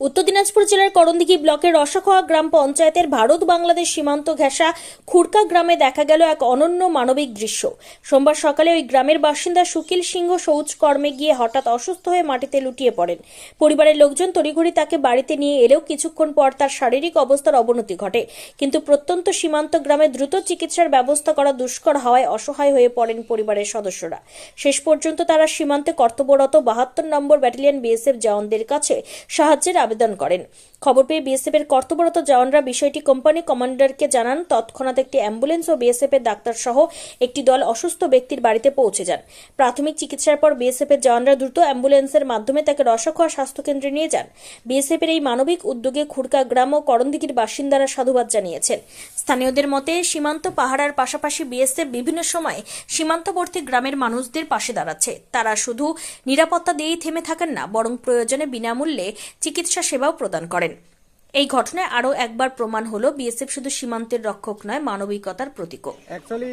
উত্তর দিনাজপুর জেলার করণদিঘি ব্লকের রসাখোয়া গ্রাম পঞ্চায়েতের ভারত বাংলাদেশ সীমান্ত ঘেঁষা খুরকা গ্রামে দেখা গেল এক অনন্য মানবিক দৃশ্য। সোমবার সকালে ওই গ্রামের বাসিন্দা সুকিল সিংহ শৌচ কর্মে গিয়ে হঠাৎ অসুস্থ হয়ে মাটিতে লুটিয়ে পড়েন। পরিবারের লোকজন তড়িঘড়ি তাকে বাড়িতে নিয়ে এলেও কিছুক্ষণ পর তার শারীরিক অবস্থার অবনতি ঘটে। কিন্তু প্রত্যন্ত সীমান্ত গ্রামে দ্রুত চিকিৎসার ব্যবস্থা করা দুষ্কর হওয়ায় অসহায় হয়ে পড়েন পরিবারের সদস্যরা। শেষ পর্যন্ত তারা সীমান্তে কর্তব্যরত বাহাত্তর নম্বর ব্যাটালিয়ন বিএসএফ জওয়ানদের কাছে সাহায্যের আবেদন করেন। খবর পেয়ে বিএসএফ এর কর্তব্যরত জওয়ানরা বিষয়টি কোম্পানি কমান্ডারকে জানান। তৎক্ষণাৎ একটি অ্যাম্বুলেন্স ও বিএসএফ এর ডাক্তার সহ একটি দল অসুস্থ ব্যক্তির বাড়িতে পৌঁছে যান। প্রাথমিক চিকিৎসার পর বিএসএফ এর জওয়ানরা দ্রুত অ্যাম্বুলেন্সের মাধ্যমে তাকে রসখোয়া স্বাস্থ্যকেন্দ্রে নিয়ে যান। বিএসএফ এর এই মানবিক উদ্যোগে খুরকা গ্রাম ও করণদিঘির বাসিন্দারা সাধুবাদ জানিয়েছেন। স্থানীয়দের মতে, সীমান্ত পাহারার পাশাপাশি বিএসএফ বিভিন্ন সময় সীমান্তবর্তী গ্রামের মানুষদের পাশে দাঁড়াচ্ছে। তারা শুধু নিরাপত্তা দিয়েই থেমে থাকেন না, বরং প্রয়োজনে বিনামূল্যে চিকিৎসা সেবাও প্রদান করেন। এই ঘটনায় আরও একবার প্রমাণ হলো বিএসএফ শুধু সীমান্তের রক্ষক নয় মানবিকতার প্রতীকও एक्चुअली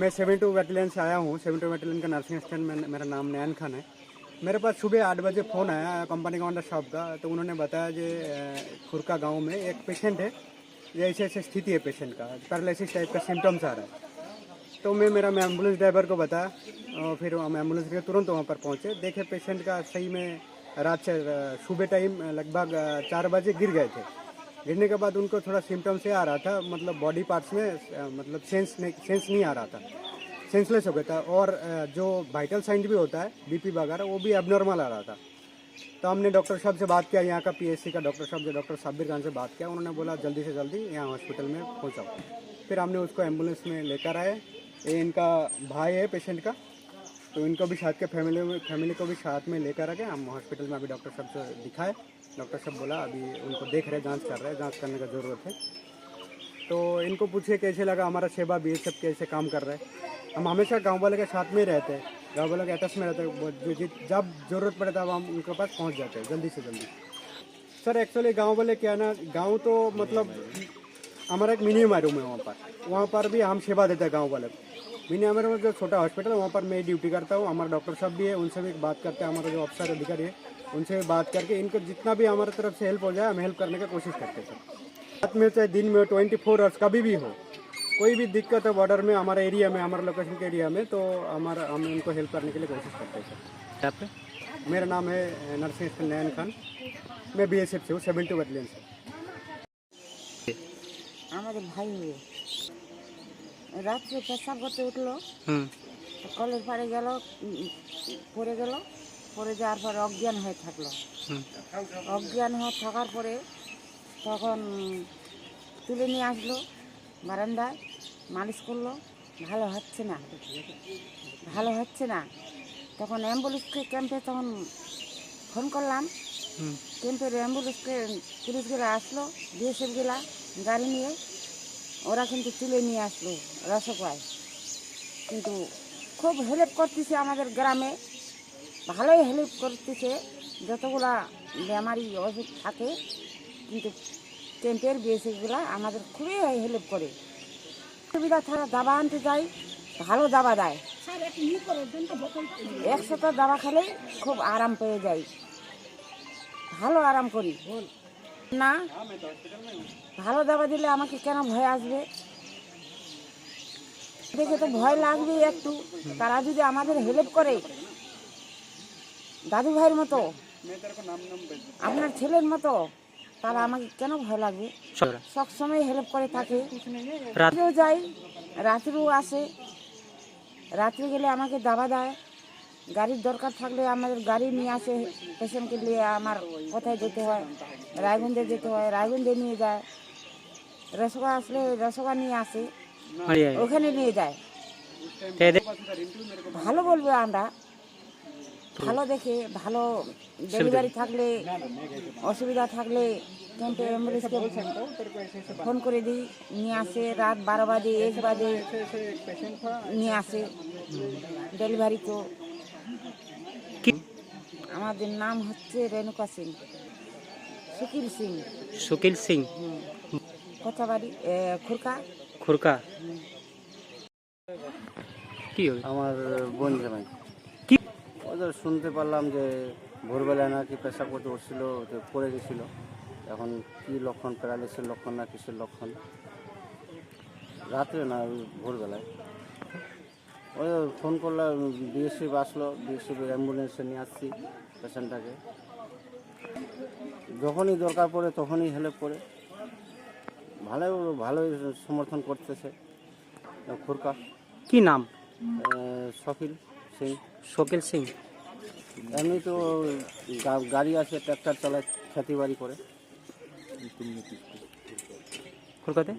मैं सेवन टू बैटलियन से आया हूँ सेवन टू बैटलियन का नर्सिंग असिस्टेंट में मेरा नाम नयन खान है मेरे पास सुबह आठ बजे फ़ोन आया कंपनी कमांडर साहब का तो उन्होंने बताया कि अ, खुरका गांव में एक पेशेंट है ये ऐसे ऐसे स्थिति है पेशेंट का पैरालिसिस टाइप का सिम्टम्स आ रहा है तो मैं मेरा मैं एम्बुलेंस ड्राइवर को बताया और फिर हम एम्बुलेंस के तुरंत वहाँ पर पहुँचे देखे पेशेंट का सही में रात से सुबह टाइम लगभग चार बजे गिर गए थे। गिरने के बाद उनको थोड़ा सिम्टम्स आ रहा था मतलब बॉडी पार्ट्स में मतलब सेंस नहीं सेंस नहीं आ रहा था। सेंसलेस हो गया था और जो वाइटल साइन भी होता है बीपी वगैरह, वो भी एबनॉर्मल आ रहा था। तो हमने डॉक्टर साहब से बात किया, यहाँ का पीएससी का डॉक्टर साहब जो डॉक्टर साबिर खान से बात किया, उन्होंने बोला, जल्दी से जल्दी यहाँ हॉस्पिटल में पहुँचाओ। फिर हमने उसको एंबुलेंस में लेकर आए। ये इनका भाई है पेशेंट का। तो इनको भी साथ के फैमिली में फैमिली को भी साथ में लेकर आ गए हम हॉस्पिटल में अभी डॉक्टर साहब से दिखाए। डॉक्टर साहब बोला, अभी उनको देख रहे जाँच कर रहे हैं, जाँच करने का ज़रूरत है। तो इनको पूछिए कैसे लगा हमारा सेवा बी एस कैसे काम कर रहा है। हम हमेशा गाँव वाले के साथ में रहते हैं। गाँव वाले के अटैच में रहते हैं। जब ज़रूरत पड़े तब हम उनके पास पहुँच जाते हैं, जल्दी से जल्दी। सर एक्चुअली गाँव वाले क्या ना, गाँव तो मतलब हमारा एक मिनी रूम है वहाँ पर। वहाँ पर भी हम सेवा देते हैं गाँव वाले को। बिना में जो छोटा हॉस्पिटल है वहाँ पर मैं ड्यूटी करता हूँ। हमारे डॉक्टर साहब भी है उनसे भी बात करते हैं हमारा जो अफसर अधिकारी है उनसे भी बात करके इनको जितना भी हमारे तरफ़ से हेल्प हो जाए हम हेल्प करने की कोशिश करते हैं सर। रात में चाहे दिन में ट्वेंटी फोर आवर्स कभी भी हो कोई भी दिक्कत है बॉर्डर में हमारे एरिया में हमारे लोकेशन के एरिया में तो हमारा हम उनको हेल्प करने के लिए कोशिश करते हैं सर। मेरा नाम है नरसिंह नयन खान। मैं बी एस एफ़ से हूँ सेवेंटी बटलियन से हमारे भाई हुए রাত্রে পেশাব করতে উঠল। হুম। কলের পাড়ে গেল পড়ে গেল। পড়ে যাওয়ার পরে অজ্ঞান হয়ে থাকল। অজ্ঞান হয়ে থাকার পরে তখন তুলে নিয়ে আসলো বারান্দায় মালিশ করল ভালো হচ্ছে না। ভালো হচ্ছে না। তখন অ্যাম্বুলেন্সকে ক্যাম্পে তখন ফোন করলাম। ক্যাম্পের অ্যাম্বুলেন্সকে পুলিশগুলো আসলো বিএসএফগুলা গাড়ি নিয়ে ওরা কিন্তু তুলে নিয়ে আসলো রসগোয়ায় কিন্তু খুব হেল্প করতেছে আমাদের গ্রামে। ভালোই হেল্প করতেছে। যতগুলা বেমারি ওষুধ থাকে কিন্তু ক্যাম্পের বিএসএফগুলা আমাদের খুবই হেল্প করে। সুবিধা ছাড়া দাবা আনতে যাই ভালো দাবা দেয়। একশোটা দাবা খেলে খুব আরাম পেয়ে যাই। ভালো আরাম করি। না। ভালো দাবা দিলে আমাকে কেন ভয় আসবে? দেখে তো ভয় লাগবে একটু। তারা যদি আমাদের হেল্প করে দাদু ভাইয়ের মতো আপনার ছেলের মতো তারা আমাকে কেন ভয় লাগবে? সবসময় হেল্প করে থাকে। রাত্রেও যাই রাত্রেও আসে। রাত্রে গেলে আমাকে দাবা দেয়। গাড়ির দরকার থাকলে আমাদের গাড়ি নিয়ে আসে। পেশেন্টকে নিয়ে আমার কোথায় যেতে হয়। রায়গঞ্জে যেতে হয় রায়গঞ্জে নিয়ে যায়। রসগা আসলে রসগা নিয়ে আসে ওখানে নিয়ে যায়। ভালো বলব আমরা। ভালো দেখে ভালো ডেলিভারি থাকলে অসুবিধা থাকলে ক্যাম্পে অ্যাম্বুলেন্সকে ফোন করে দিই। নিয়ে আসে রাত বারো বাজে এক বাজে নিয়ে আসে ডেলিভারি তো। আমাদের নাম হচ্ছে রেণুকা সিং সুকিল সিং। সুকিল সিং। কথাবাড়ি এ, খুরকা? খুরকা। কি হবে আমার বোন জামাই। কি? ওদের শুনতে পারলাম যে ভোরবেলায় নাকি পেশা করতে উঠছিল পড়ে গেছিল। এখন কি লক্ষণ প্যারালিসিসের লক্ষণ না কিসের লক্ষণ? রাত্রে না ভোরবেলায়। ওই ফোন করলাম বিএসএফ আসলো বিএসএফ অ্যাম্বুলেন্সে নিয়ে আসছি পেশেন্টটাকে। যখনই দরকার পড়ে তখনই হেল্প করে। ভালো ভালোই সমর্থন করতেছে খুরকা। কি নাম? শকিল সিং। শকিল সিং। এমনি তো গাড়ি আছে ট্র্যাক্টর চালায় খেতিবাড়ি করে। খুরকাতে?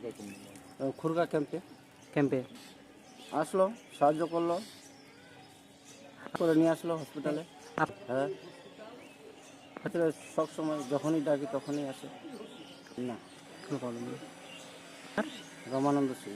খুরকা ক্যাম্পে ক্যাম্পে আসলো সাহায্য করল। করে নিয়ে আসলো হসপিটালে হ্যাঁ। আসলে সব সময় যখনই ডাকি তখনই আসে। না কোনো প্রবলেম নেই। রমানন্দ সিং।